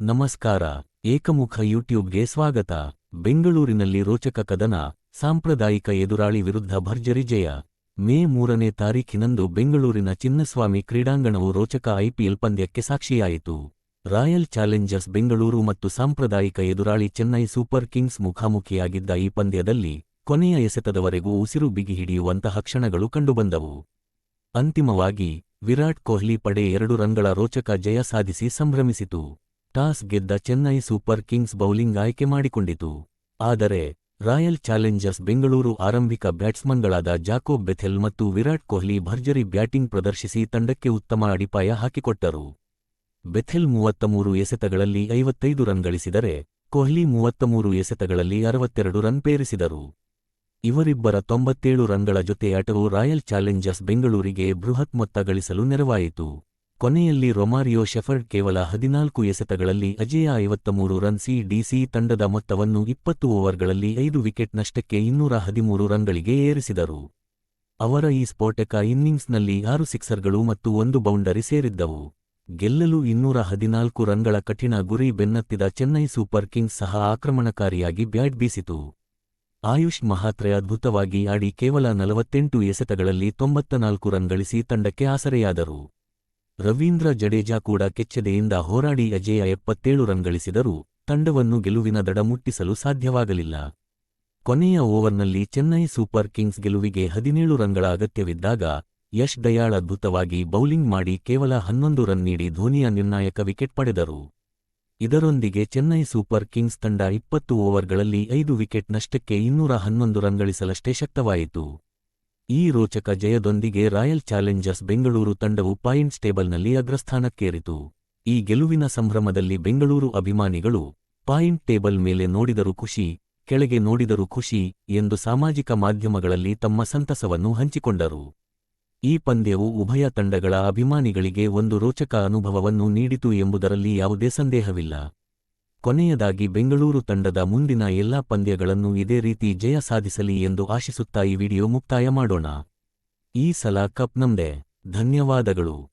ನಮಸ್ಕಾರ, ಏಕಮುಖ ಯೂಟ್ಯೂಬ್ಗೆ ಸ್ವಾಗತ. ಬೆಂಗಳೂರಿನಲ್ಲಿ ರೋಚಕ ಕದನ, ಸಾಂಪ್ರದಾಯಿಕ ಎದುರಾಳಿ ವಿರುದ್ಧ ಭರ್ಜರಿ ಜಯ. ಮೇ ಮೂರನೇ ತಾರೀಖಿನಂದು ಬೆಂಗಳೂರಿನ ಚಿನ್ನಸ್ವಾಮಿ ಕ್ರೀಡಾಂಗಣವು ರೋಚಕ ಐಪಿಎಲ್ ಪಂದ್ಯಕ್ಕೆ ಸಾಕ್ಷಿಯಾಯಿತು. ರಾಯಲ್ ಚಾಲೆಂಜರ್ಸ್ ಬೆಂಗಳೂರು ಮತ್ತು ಸಾಂಪ್ರದಾಯಿಕ ಎದುರಾಳಿ ಚೆನ್ನೈ ಸೂಪರ್ ಕಿಂಗ್ಸ್ ಮುಖಾಮುಖಿಯಾಗಿದ್ದ ಈ ಪಂದ್ಯದಲ್ಲಿ ಕೊನೆಯ ಎಸೆತದವರೆಗೂ ಉಸಿರು ಬಿಗಿ ಹಿಡಿಯುವಂತಹ ಕ್ಷಣಗಳು ಕಂಡುಬಂದವು. ಅಂತಿಮವಾಗಿ ವಿರಾಟ್ ಕೊಹ್ಲಿ ಪಡೆ ಎರಡು ರನ್ಗಳ ರೋಚಕ ಜಯ ಸಾಧಿಸಿ ಸಂಭ್ರಮಿಸಿತು. ಟಾಸ್ ಗೆದ್ದ ಚೆನ್ನೈ ಸೂಪರ್ ಕಿಂಗ್ಸ್ ಬೌಲಿಂಗ್ ಆಯ್ಕೆ ಮಾಡಿಕೊಂಡಿತು. ಆದರೆ, ರಾಯಲ್ ಚಾಲೆಂಜರ್ಸ್ ಬೆಂಗಳೂರು ಆರಂಭಿಕ ಬ್ಯಾಟ್ಸ್ಮನ್ಗಳಾದ ಜಾಕೋಬ್ ಬೆಥೆಲ್ ಮತ್ತು ವಿರಾಟ್ ಕೊಹ್ಲಿ ಭರ್ಜರಿ ಬ್ಯಾಟಿಂಗ್ ಪ್ರದರ್ಶಿಸಿ ತಂಡಕ್ಕೆ ಉತ್ತಮ ಅಡಿಪಾಯ ಹಾಕಿಕೊಟ್ಟರು. ಬೆಥೆಲ್ ಮೂವತ್ತಮೂರು ಎಸೆತಗಳಲ್ಲಿ ಐವತ್ತೈದು ರನ್ ಗಳಿಸಿದರೆ, ಕೊಹ್ಲಿ ಮೂವತ್ತಮೂರು ಎಸೆತಗಳಲ್ಲಿ ಅರವತ್ತೆರಡು ರನ್ ಪೇರಿಸಿದರು. ಇವರಿಬ್ಬರ ತೊಂಬತ್ತೇಳು ರನ್ಗಳ ಜೊತೆ ರಾಯಲ್ ಚಾಲೆಂಜರ್ಸ್ ಬೆಂಗಳೂರಿಗೆ ಬೃಹತ್ ಮೊತ್ತ ಗಳಿಸಲು ನೆರವಾಯಿತು. ಕೊನೆಯಲ್ಲಿ ರೊಮಾರಿಯೋ ಶೆಫರ್ಡ್ ಕೇವಲ ಹದಿನಾಲ್ಕು ಎಸೆತಗಳಲ್ಲಿ ಅಜೇಯ ಐವತ್ತಮೂರು ರನ್ ಸಿಡಿಸಿ ತಂಡದ ಮೊತ್ತವನ್ನು ಇಪ್ಪತ್ತು ಓವರ್ಗಳಲ್ಲಿ ಐದು ವಿಕೆಟ್ ನಷ್ಟಕ್ಕೆ ಇನ್ನೂರ ಹದಿಮೂರು ರನ್ಗಳಿಗೆ ಏರಿಸಿದರು. ಅವರ ಈ ಸ್ಫೋಟಕ ಇನ್ನಿಂಗ್ಸ್ನಲ್ಲಿ ಆರು ಸಿಕ್ಸರ್ಗಳು ಮತ್ತು ಒಂದು ಬೌಂಡರಿ ಸೇರಿದ್ದವು. ಗೆಲ್ಲಲು ಇನ್ನೂರ ಹದಿನಾಲ್ಕು ರನ್ಗಳ ಕಠಿಣ ಗುರಿ ಬೆನ್ನತ್ತಿದ ಚೆನ್ನೈ ಸೂಪರ್ ಕಿಂಗ್ಸ್ ಸಹ ಆಕ್ರಮಣಕಾರಿಯಾಗಿ ಬ್ಯಾಟ್ ಬೀಸಿತು. ಆಯುಷ್ ಮಹಾತ್ರೆ ಅದ್ಭುತವಾಗಿ ಆಡಿ ಕೇವಲ ನಲವತ್ತೆಂಟು ಎಸೆತಗಳಲ್ಲಿ ತೊಂಬತ್ತ ನಾಲ್ಕು ರನ್ ತಂಡಕ್ಕೆ ಆಸರೆಯಾದರು. ರವೀಂದ್ರ ಜಡೇಜಾ ಕೂಡ ಕೆಚ್ಚದೆಯಿಂದ ಹೋರಾಡಿ ಅಜೇಯ ಎಪ್ಪತ್ತೇಳು ರನ್ ಗಳಿಸಿದರೂ ತಂಡವನ್ನು ಗೆಲುವಿನ ದಡ ಮುಟ್ಟಿಸಲು ಸಾಧ್ಯವಾಗಲಿಲ್ಲ. ಕೊನೆಯ ಓವರ್ನಲ್ಲಿ ಚೆನ್ನೈ ಸೂಪರ್ ಕಿಂಗ್ಸ್ ಗೆಲುವಿಗೆ ಹದಿನೇಳು ರನ್ಗಳ ಅಗತ್ಯವಿದ್ದಾಗ ಯಶ್ ದಯಾಳ್ ಅದ್ಭುತವಾಗಿ ಬೌಲಿಂಗ್ ಮಾಡಿ ಕೇವಲ ಹನ್ನೊಂದು ರನ್ ನೀಡಿ ಧೋನಿಯ ನಿರ್ಣಾಯಕ ವಿಕೆಟ್ ಪಡೆದರು. ಇದರೊಂದಿಗೆ ಚೆನ್ನೈ ಸೂಪರ್ ಕಿಂಗ್ಸ್ ತಂಡ ಇಪ್ಪತ್ತು ಓವರ್ಗಳಲ್ಲಿ ಐದು ವಿಕೆಟ್ ನಷ್ಟಕ್ಕೆ ಇನ್ನೂರ ಹನ್ನೊಂದು ರನ್ ಗಳಿಸಲಷ್ಟೇ ಶಕ್ತವಾಯಿತು. ಈ ರೋಚಕ ಜಯದೊಂದಿಗೆ ರಾಯಲ್ ಚಾಲೆಂಜರ್ಸ್ ಬೆಂಗಳೂರು ತಂಡವು ಪಾಯಿಂಟ್ಸ್ ಟೇಬಲ್ನಲ್ಲಿ ಅಗ್ರಸ್ಥಾನಕ್ಕೇರಿತು. ಈ ಗೆಲುವಿನ ಸಂಭ್ರಮದಲ್ಲಿ ಬೆಂಗಳೂರು ಅಭಿಮಾನಿಗಳು ಪಾಯಿಂಟ್ ಟೇಬಲ್ ಮೇಲೆ ನೋಡಿದರು ಖುಷಿ, ಕೆಳಗೆ ನೋಡಿದರು ಖುಷಿ ಎಂದು ಸಾಮಾಜಿಕ ಮಾಧ್ಯಮಗಳಲ್ಲಿ ತಮ್ಮ ಸಂತಸವನ್ನು ಹಂಚಿಕೊಂಡರು. ಈ ಪಂದ್ಯವು ಉಭಯ ತಂಡಗಳ ಅಭಿಮಾನಿಗಳಿಗೆ ಒಂದು ರೋಚಕ ಅನುಭವವನ್ನು ನೀಡಿತು ಎಂಬುದರಲ್ಲಿ ಯಾವುದೇ ಸಂದೇಹವಿಲ್ಲ. ಕೊನೆಯದಾಗಿ ಬೆಂಗಳೂರು ತಂಡದ ಮುಂದಿನ ಎಲ್ಲಾ ಪಂದ್ಯಗಳನ್ನು ಇದೇ ರೀತಿ ಜಯ ಸಾಧಿಸಲಿ ಎಂದು ಆಶಿಸುತ್ತಾ ಈ ವಿಡಿಯೋ ಮುಕ್ತಾಯ ಮಾಡೋಣ. ಈ ಸಲ ಕಪ್ ನಮ್ದೆ. ಧನ್ಯವಾದಗಳು.